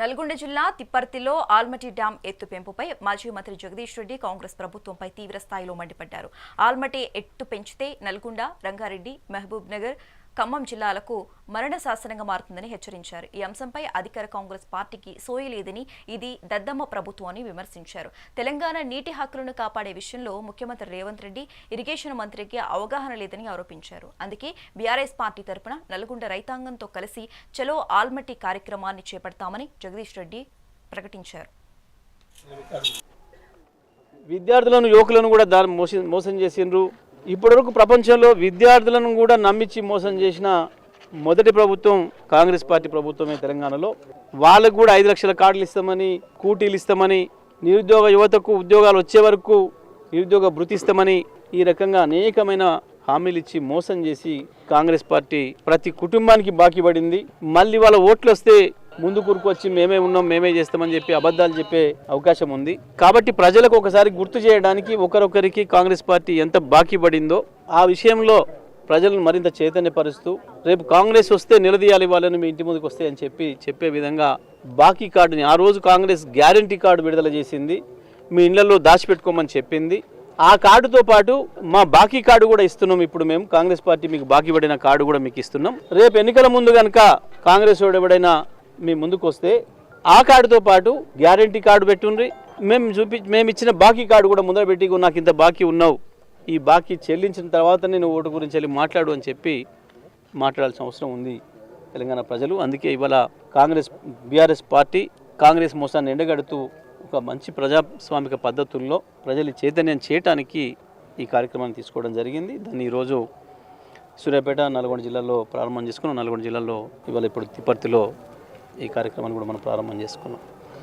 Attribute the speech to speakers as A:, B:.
A: నల్గొండ జిల్లా తిప్పర్తిలో ఆల్మటి డ్యాం ఎత్తు పెంపుపై మాజీ మంత్రి జగదీష్ రెడ్డి కాంగ్రెస్ ప్రభుత్వంపై తీవ్ర స్థాయిలో మండిపడ్డారు. ఆల్మటి ఎత్తు పెంచితే నల్గొండ రంగారెడ్డి మహబూబ్ నగర్ ఖమ్మం జిల్లాలకు మరణ శాసనంగా మారుతుందని హెచ్చరించారు. ఈ అంశంపై అధికార కాంగ్రెస్ పార్టీకి సోయలేదని ఇది దద్దమ్మ ప్రభుత్వం అని విమర్శించారు. తెలంగాణ నీటి హక్కులను కాపాడే విషయంలో ముఖ్యమంత్రి రేవంత్ రెడ్డి ఇరిగేషన్ మంత్రికి అవగాహన లేదని ఆరోపించారు. అందుకే బీఆర్ఎస్ పార్టీ తరపున నల్గొండ రైతాంగంతో కలిసి చలో ఆల్మట్టి కార్యక్రమాన్ని చేపడతామని జగదీష్ రెడ్డి ప్రకటించారు.
B: విద్యార్థులను యువకులను కూడా దాని మోసం మోసం చేసిండ్రు. ఇప్పటివరకు ప్రపంచంలో విద్యార్థులను కూడా నమ్మించి మోసం చేసిన మొదటి ప్రభుత్వం కాంగ్రెస్ పార్టీ ప్రభుత్వమే తెలంగాణలో. వాళ్ళకు కూడా ఐదు లక్షల కార్డులు ఇస్తామని కూటీలు ఇస్తామని నిరుద్యోగ యువతకు ఉద్యోగాలు వచ్చే వరకు నిరుద్యోగ భృతిస్తామని ఈ రకంగా అనేకమైన హామీలు ఇచ్చి మోసం చేసి కాంగ్రెస్ పార్టీ ప్రతి కుటుంబానికి బాకీ పడింది. మళ్ళీ వాళ్ళ ఓట్లు వస్తే ముందు కూరుకొచ్చి మేమే ఉన్నాం మేమే చేస్తామని చెప్పి అబద్ధాలు చెప్పే అవకాశం ఉంది. కాబట్టి ప్రజలకు ఒకసారి గుర్తు చేయడానికి ఒకరొకరికి కాంగ్రెస్ పార్టీ ఎంత బాకీ పడిందో ఆ విషయంలో ప్రజలను మరింత చైతన్యపరుస్తూ రేపు కాంగ్రెస్ వస్తే నిలదీయాలి వాళ్ళని మీ ఇంటి ముందుకు వస్తే అని చెప్పి చెప్పే విధంగా బాకీ కార్డుని ఆ రోజు కాంగ్రెస్ గ్యారంటీ కార్డు విడుదల చేసింది. మీ ఇళ్ళలో దాచిపెట్టుకోమని చెప్పింది. ఆ కార్డుతో పాటు మా బాకీ కార్డు కూడా ఇస్తున్నాం ఇప్పుడు మేము. కాంగ్రెస్ పార్టీ మీకు బాకీ పడిన కార్డు కూడా మీకు ఇస్తున్నాం. రేపు ఎన్నికల ముందు కనుక కాంగ్రెస్ వాడు ఎవడైనా మీ ముందుకు వస్తే ఆ కార్డుతో పాటు గ్యారంటీ కార్డు పెట్టుండ్రి. మేము చూపి మేము ఇచ్చిన బాకీ కార్డు కూడా ముందర పెట్టి నాకు ఇంత బాకీ ఉన్నావు. ఈ బాకీ చెల్లించిన తర్వాత నేను ఓటు గురించి వెళ్ళి మాట్లాడు అని చెప్పి మాట్లాడాల్సిన అవసరం ఉంది తెలంగాణ ప్రజలు. అందుకే ఇవాళ కాంగ్రెస్ బీఆర్ఎస్ పార్టీ కాంగ్రెస్ మోసాన్ని ఎండగడుతూ ఒక మంచి ప్రజాస్వామిక పద్ధతుల్లో ప్రజలు చైతన్యం చేయటానికి ఈ కార్యక్రమాన్ని తీసుకోవడం జరిగింది. దాన్ని ఈరోజు సూర్యాపేట నల్గొండ జిల్లాలో ప్రారంభం చేసుకున్నాం. నల్గొండ జిల్లాలో ఇవాళ ఇప్పుడు తిప్పర్తిలో ఈ కార్యక్రమాన్ని కూడా మనం ప్రారంభం చేసుకున్నాం.